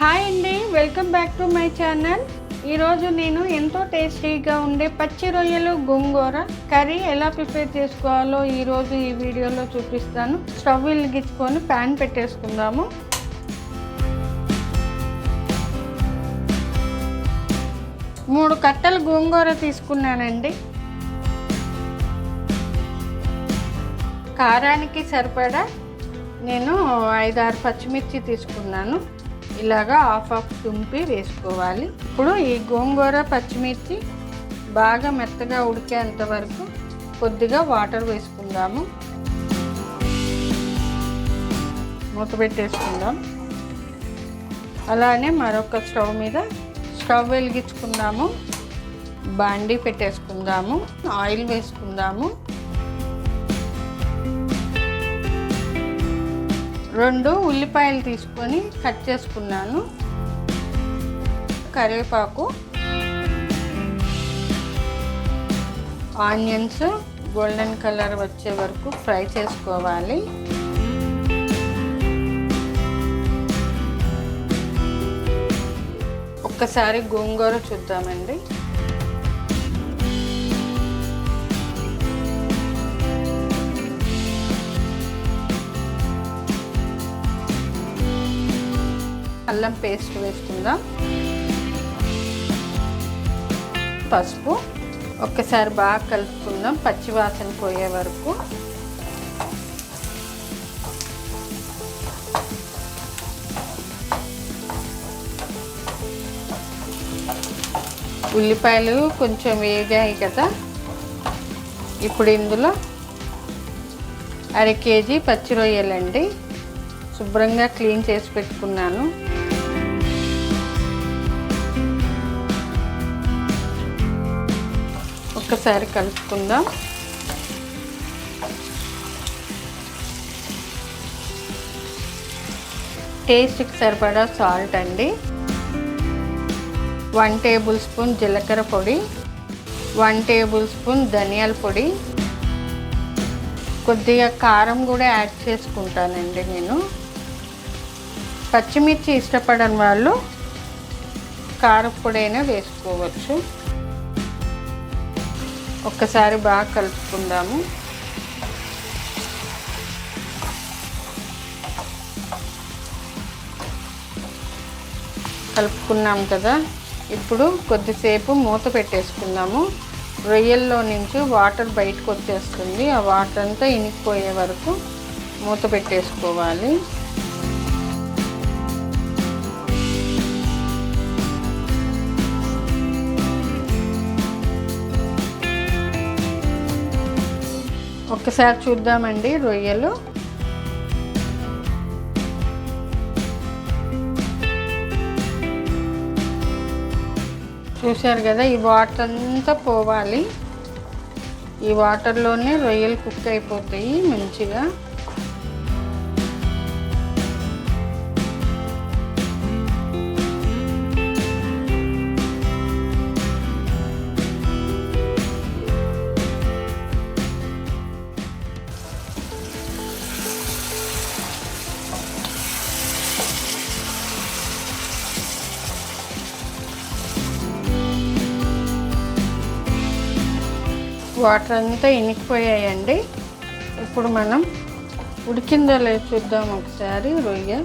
Hi అండి welcome back to my channel. ఈరోజు నేను ఎంతో టేస్టీగా ఉండే పచ్చి రొయ్యలు గోంగూర కర్రీ ఎలా ప్రిపేర్ చేసుకోవాలో ఈరోజు ఈ వీడియోలో చూపిస్తాను. స్టవ్ వెలిగించుకొని ప్యాన్ పెట్టేసుకుందాము. మూడు కట్టలు గోంగూర తీసుకున్నానండి. కారానికి సరిపడా నేను ఐదారు పచ్చిమిర్చి తీసుకున్నాను. ఇలాగా హాఫ్ హాఫ్ తుంపి వేసుకోవాలి. ఇప్పుడు ఈ గోంగూర పచ్చిమిర్చి బాగా మెత్తగా ఉడికేంత వరకు కొద్దిగా వాటర్ వేసుకుందాము. మూత పెట్టేసుకుందాం. అలానే మరొక స్టవ్ మీద స్టవ్ వెలిగించుకుందాము. బాండీ పెట్టేసుకుందాము. ఆయిల్ వేసుకుందాము. రెండు ఉల్లిపాయలు తీసుకొని కట్ చేసుకున్నాను. కరివేపాకు ఆనియన్స్ గోల్డెన్ కలర్ వచ్చే వరకు ఫ్రై చేసుకోవాలి. ఒక్కసారి గోంగూర చూద్దామండి. అల్లం పేస్ట్ వేసుకుందాం పసుపు. ఒక్కసారి బాగా కలుపుకుందాం. పచ్చివాసన పోయే వరకు. ఉల్లిపాయలు కొంచెం వేగాయి కదా. ఇప్పుడు ఇందులో అర కేజీ పచ్చి రొయ్యలండి. శుభ్రంగా క్లీన్ చేసి పెట్టుకున్నాను. ఒక్కసారి కలుపుకుందాం. టేస్ట్కి సరిపడా సాల్ట్ అండి. వన్ టేబుల్ స్పూన్ జీలకర్ర పొడి వన్ టేబుల్ స్పూన్ ధనియాల పొడి. కొద్దిగా కారం కూడా యాడ్ చేసుకుంటానండి నేను. పచ్చిమిర్చి ఇష్టపడని వాళ్ళు కారపొడి అయినా వేసుకోవచ్చు. ఒక్కసారి బాగా కలుపుకుందాము. కలుపుకున్నాం కదా. ఇప్పుడు కొద్దిసేపు మూత పెట్టేసుకుందాము. రొయ్యల్లో నుంచి వాటర్ బయటకు వచ్చేస్తుంది. ఆ వాటర్ అంతా ఇనికిపోయే వరకు మూత పెట్టేసుకోవాలి. ఒక్కసారి చూద్దామండి రొయ్యలు. చూశారు కదా ఈ వాటర్ అంతా పోవాలి. ఈ వాటర్లోనే రొయ్యలు కుక్ అయిపోతాయి మంచిగా. వాటర్ అంతా ఇనికిపోయాయండి. ఇప్పుడు మనం ఉడికిందో లేదు చూద్దాం ఒకసారి రొయ్య.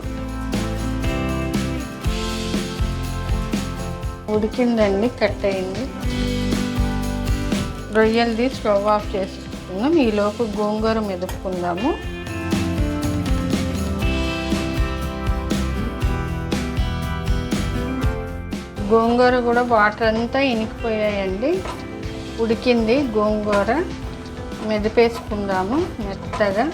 ఉడికిందండి కట్ అయింది. రొయ్యలది స్టవ్ ఆఫ్ చేసుకుందాం. ఈలోపు గోంగూర మెదుపుకుందాము. గోంగూర కూడా వాటర్ అంతా ఇనికిపోయాయండి. ఉడికింది గోంగూర. మెదిపేసుకుందాము మెత్తగా.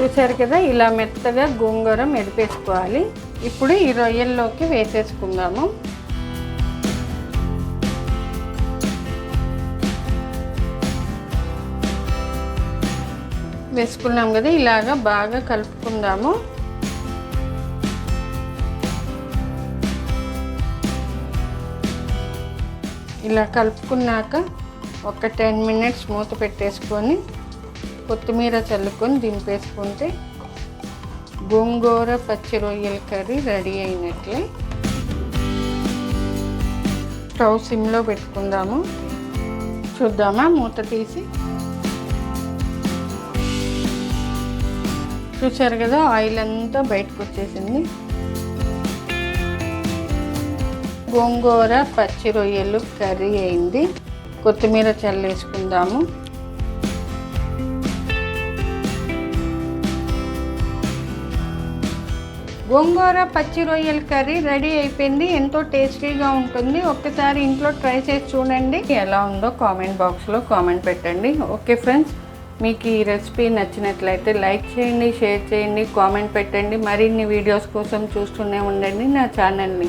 చూసారు కదా ఇలా మెత్తగా గోంగూర మెదిపేసుకోవాలి. ఇప్పుడు ఈ రొయ్యల్లోకి వేసేసుకుందాము. వేసుకున్నాం కదా ఇలాగా బాగా కలుపుకుందాము. ఇలా కలుపుకున్నాక ఒక టెన్ మినిట్స్ మూత పెట్టేసుకొని కొత్తిమీర చల్లుకొని దింపేసుకుంటే గోంగూర పచ్చి రొయ్యల కర్రీ రెడీ అయినట్లే. స్టవ్ సిమ్లో పెట్టుకుందాము. చూద్దామా మూత తీసి? చూసారు కదా ఆయిల్ అంతా బయటకు వచ్చేసింది. గోంగూర పచ్చి రొయ్యలు కర్రీ అయింది. కొత్తిమీర చల్లేసుకుందాము. గోంగూర పచ్చి రొయ్యల కర్రీ రెడీ అయిపోయింది. ఎంతో టేస్టీగా ఉంటుంది. ఒక్కసారి ఇంట్లో ట్రై చేసి చూడండి. ఎలా ఉందో కామెంట్ బాక్స్లో కామెంట్ పెట్టండి. ఓకే ఫ్రెండ్స్ మీకు ఈ రెసిపీ నచ్చినట్లయితే లైక్ చేయండి షేర్ చేయండి కామెంట్ పెట్టండి. మరిన్ని వీడియోస్ కోసం చూస్తూనే ఉండండి. నా ఛానల్ని